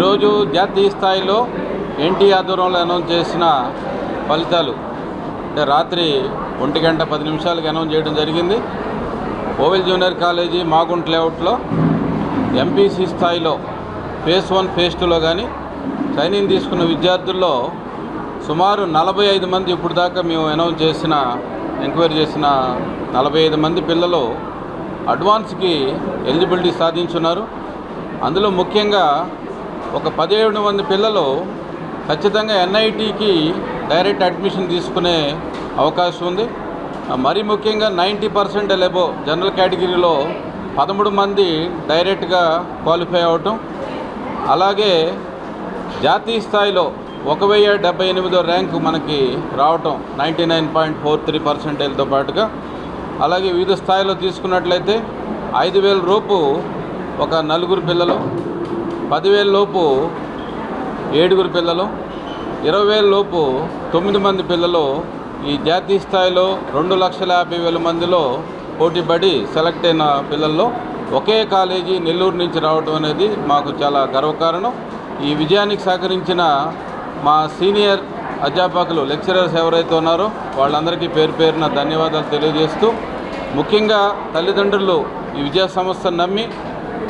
ఈరోజు జాతీయ స్థాయిలో ఎన్టీ ఆధ్వర్యంలో అనౌన్స్ చేసిన ఫలితాలు. అంటే రాత్రి ఒంటి గంట పది నిమిషాలకు అనౌన్స్ చేయడం జరిగింది. ఓవెల్ జూనియర్ కాలేజీ మాగుంట్ లేఅవుట్లో ఎంపీసీ స్థాయిలో ఫేజ్ వన్ ఫేజ్ టూలో కానీ ట్రైనింగ్ తీసుకున్న విద్యార్థుల్లో సుమారు నలభై ఐదు మంది ఇప్పుడు దాకా మేము అనౌన్స్ చేసిన ఎంక్వైరీ చేసిన నలభై ఐదు మంది పిల్లలు అడ్వాన్స్కి ఎలిజిబిలిటీ సాధించున్నారు. అందులో ముఖ్యంగా ఒక పదిహేడు మంది పిల్లలు ఖచ్చితంగా ఎన్ఐటికి డైరెక్ట్ అడ్మిషన్ తీసుకునే అవకాశం ఉంది. మరీ ముఖ్యంగా నైంటీ పర్సెంట్ లెబో జనరల్ కేటగిరీలో పదమూడు మంది డైరెక్ట్గా క్వాలిఫై అవటం. అలాగే జాతీయ స్థాయిలో ఒక వెయ్యి డెబ్బై ఎనిమిదో ర్యాంకు మనకి రావటం ninety nine point four three పర్సెంటేజ్తో పాటుగా. అలాగే వివిధ స్థాయిలో తీసుకున్నట్లయితే ఐదు వేల రూపు ఒక నలుగురు పిల్లలు లోపు ఏడుగురు పిల్లలు ఇరవై వేల లోపు తొమ్మిది మంది పిల్లలు ఈ జాతీయ స్థాయిలో రెండు లక్షల యాభై వేల మందిలో పోటీపడి సెలెక్ట్ అయిన పిల్లల్లో ఒకే కాలేజీ నెల్లూరు నుంచి రావడం అనేది మాకు చాలా గర్వకారణం. ఈ విజయానికి సహకరించిన మా సీనియర్ అధ్యాపకులు లెక్చరర్స్ ఎవరైతే ఉన్నారో వాళ్ళందరికీ పేరు పేరున ధన్యవాదాలు తెలియజేస్తూ ముఖ్యంగా తల్లిదండ్రులు ఈ విద్యా సంస్థను నమ్మి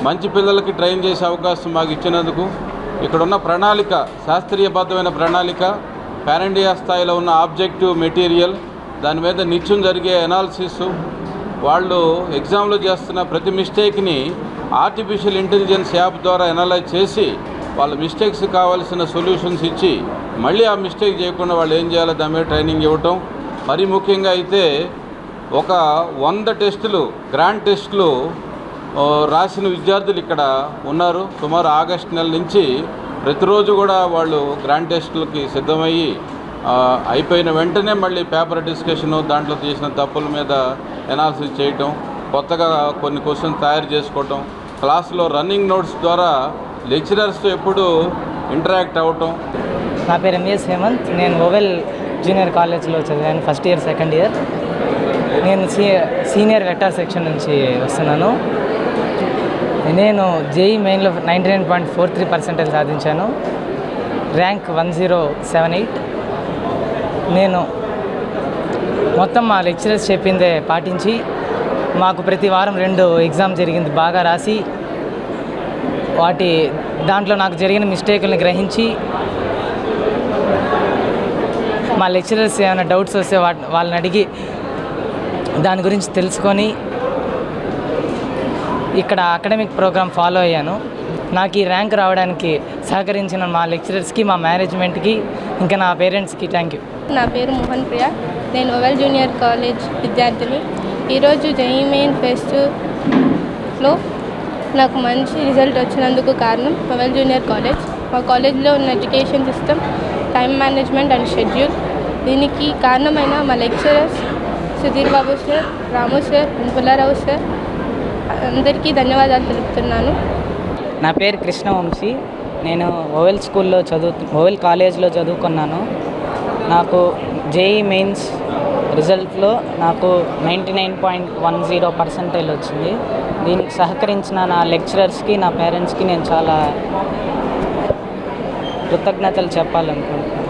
మంచి పిల్లలకి ట్రైన్ చేసే అవకాశం మాకు ఇచ్చినందుకు ఇక్కడున్న ప్రణాళిక శాస్త్రీయబద్ధమైన ప్రణాళిక పాన్ ఇండియా స్థాయిలో ఉన్న ఆబ్జెక్టివ్ మెటీరియల్ దాని మీద నిత్యం జరిగే అనాలిసిస్ వాళ్ళు ఎగ్జామ్లో చేస్తున్న ప్రతి మిస్టేక్ని ఆర్టిఫిషియల్ ఇంటెలిజెన్స్ యాప్ ద్వారా అనలైజ్ చేసి వాళ్ళ మిస్టేక్స్ కావాల్సిన సొల్యూషన్స్ ఇచ్చి మళ్ళీ ఆ మిస్టేక్ చేయకుండా వాళ్ళు ఏం చేయాలో దాని మీద ట్రైనింగ్ ఇవ్వటం. మరీ ముఖ్యంగా అయితే ఒక వంద టెస్టులు గ్రాండ్ టెస్టులు రాసిన విద్యార్థులు ఇక్కడ ఉన్నారు. సుమారు ఆగస్టు నెల నుంచి ప్రతిరోజు కూడా వాళ్ళు గ్రాండ్ టెస్టులకి సిద్ధమయ్యి అయిపోయిన వెంటనే మళ్ళీ పేపర్ డిస్కషను దాంట్లో చేసిన తప్పుల మీద ఎనాలిసిస్ చేయటం కొత్తగా కొన్ని క్వశ్చన్స్ తయారు చేసుకోవటం క్లాస్లో రన్నింగ్ నోట్స్ ద్వారా లెక్చరర్స్తో ఎప్పుడు ఇంటరాక్ట్ అవ్వటం నా పేరు ఎంఎస్ హేమంత్. నేను ఓవెల్ జూనియర్ కాలేజ్లో చదివాను ఫస్ట్ ఇయర్ సెకండ్ ఇయర్ నేను సీ సీనియర్ వెక్టార్ సెక్షన్ నుంచి వస్తున్నాను. నేను JEE మెయిన్లో ninety nine point four three percentage సాధించాను. Rank one zero seven eight. నేను మొత్తం మా లెక్చరర్స్ చెప్పిందే పాటించి మాకు ప్రతి వారం రెండు ఎగ్జామ్ జరిగింది బాగా రాసి వాటి దాంట్లో నాకు జరిగిన మిస్టేకుల్ని గ్రహించి మా లెక్చరర్స్ ఏమైనా డౌట్స్ వస్తే వాటి వాళ్ళని అడిగి దాని గురించి తెలుసుకొని ఇక్కడ అకాడమిక్ ప్రోగ్రామ్ ఫాలో అయ్యాను. నాకు ఈ ర్యాంక్ రావడానికి సహకరించిన మా లెక్చరర్స్కి మా మేనేజ్మెంట్కి ఇంకా నా పేరెంట్స్కి థ్యాంక్ యూ నా పేరు మోహన్ ప్రియ. నేను ఓవెల్ జూనియర్ కాలేజ్ విద్యార్థిని. ఈరోజు జెయి మెయిన్ ఫెస్ట్లో నాకు మంచి రిజల్ట్ వచ్చినందుకు కారణం ఓవెల్ జూనియర్ కాలేజ్. మా కాలేజ్లో ఉన్న education system time management and schedule. దీనికి కారణమైన మా lecturers Sudheer Babu sir Ramu sir Pullarao sir అందరికీ ధన్యవాదాలు తెలుపుతున్నాను. నా పేరు కృష్ణవంశీ. నేను ఓవెల్ స్కూల్లో చదువు ఓవెల్ కాలేజ్లో చదువుకున్నాను. నాకు జేఈ మెయిన్స్ రిజల్ట్లో నాకు ninety nine point one zero percentage వచ్చింది. దీనికి సహకరించిన నా లెక్చరర్స్కి నా పేరెంట్స్కి నేను చాలా కృతజ్ఞతలు చెప్పాలనుకుంటున్నాను.